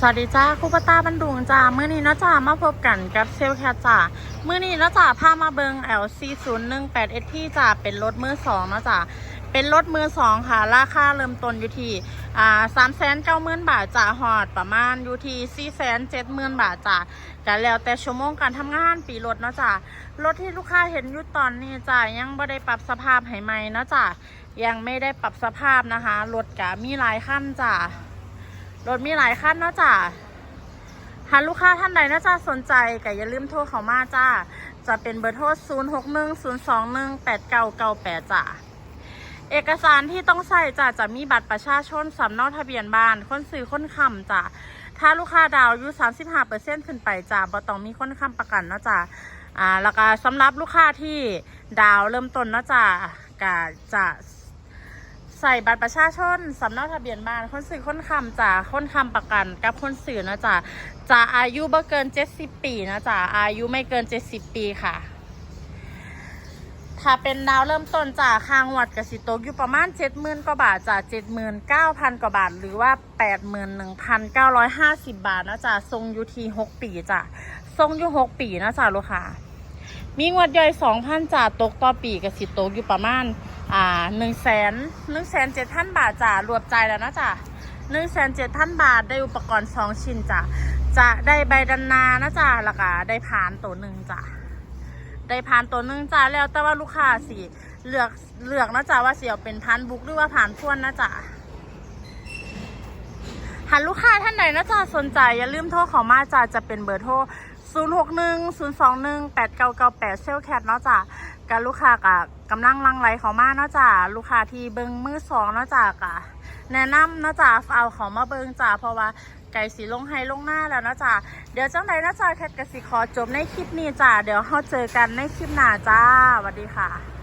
สวัสดีจ้าครูปตาบันดุงจ้าเมื่อนี้นาะจ้ามาพบกันกับเซลแคทจ้าเมื่อนี้นาะจ้าพามาเบิง LC 0 1 8 SP จ้าเป็นรถมือสองนะจ้าเป็นรถมือสองค่ะ ราคาเริ่มต้นอยู่ที่อ่าสามแสนเก้าหมื่นบาทจ้าหอดประมาณอยู่ที่สี่แสนเจ็ดหมื่นบาทจ้ากันแล้วแต่ชั่วโมงการทำงานปีรถเนาะจ้ารถที่ลูกค้าเห็นอยู่ตอนนี้จ้ายังไม่ได้ปรับสภาพให้ใหม่นาะจ้ายังไม่ได้ปรับสภาพนะคะรถกะมีหลายขั้นจ้า รถมีหลายคันเนาะจ้ะหากลูกค้าท่านใดน่าจะสนใจก็อย่าลืมโทรเขามาจ้า จะเป็นเบอร์โทร 0 6 1 0 2 1 8 9 9 8 จ้ะเอกสารที่ต้องใส่จ้ะจะมีบัตรประชาชนสำเนาทะเบียนบ้าน คนซื้อคนค้ำจ้ะถ้าลูกค้าดาวอายุ35%ขึ้นไปจ้ะบ่ต้องมีคนค้ำประกันเนาะจ้ะอ่า แล้วก็สำหรับลูกค้าที่ดาวเริ่มต้นเนาะจ้ะก็จะ ใส่บัตรประชาชนสำเนาทะเบียนบ้านคนสื่อคนคำจ่าคนคำประกัน กับคนสื่อนะจ๊ะจะอายุบ่เกิน 70 ปีนะจ๊ะอายุไม่เกิน 70 ปีค่ะ ถ้าเป็นดาวเริ่มต้นจากคางวัดกสิโตกอยู่ประมาณ 70,000กว่าบาทจาก79,000 กว่าบาท หรือว่า 81,950 บาทนะจ๊ะทรงอยู่ที6ปีจ้ะทรงอยู่ 6 ปีนะจ๊ะลูกค้ามีงวดย่อย2,000จ่าตกต่อปีกสิโตกอยู่ประมาณ อ่าหนึ่งแสนหนึ่งแสนเจ็ดพันบาทจ้ะรวมใจแล้วนะจ้ะหนึ่งแสนเจ็ดพันบาทได้อุปกรณ์สองชิ้นจ้ะจะได้ใบดันนานะจ้ะแล้วก็ได้พานตัวหนึ่งจ้ะได้พานตัวหนึ่งจ้ะแล้วแต่ว่าลูกค้าสิเลือกเลือกนะจ้ะว่าเสิเอาเป็นพานบุกหรือว่าพานพ่วนนะจ้ะหากลูกค้าท่านไหนนะจ๊ะสนใจอย่าลืมโทรเข้ามาจ้ะจะเป็นเบอร์โทร 0 6 1 0 2 1 8 9 9 8เซลแคทเนาะจ้ะกับลูกค้ากะกำลังลังไหลเขามาเนาะจ้ะลูกค้าที่เบิงมือสองเนาะจ้ะกะแนะนำเนาะจ้ะเอาเขามาเบิงจ้ะเพราะว่าไก่สีลงให้ลงหน้าแล้วเนาะจ้ะเดี๋ยวจังไหนนะจ้ะแคทกับสีขอจบในคลิปนี้จ้ะเดี๋ยวเราเจอกันในคลิปหน้าจ้าสวัสดีค่ะ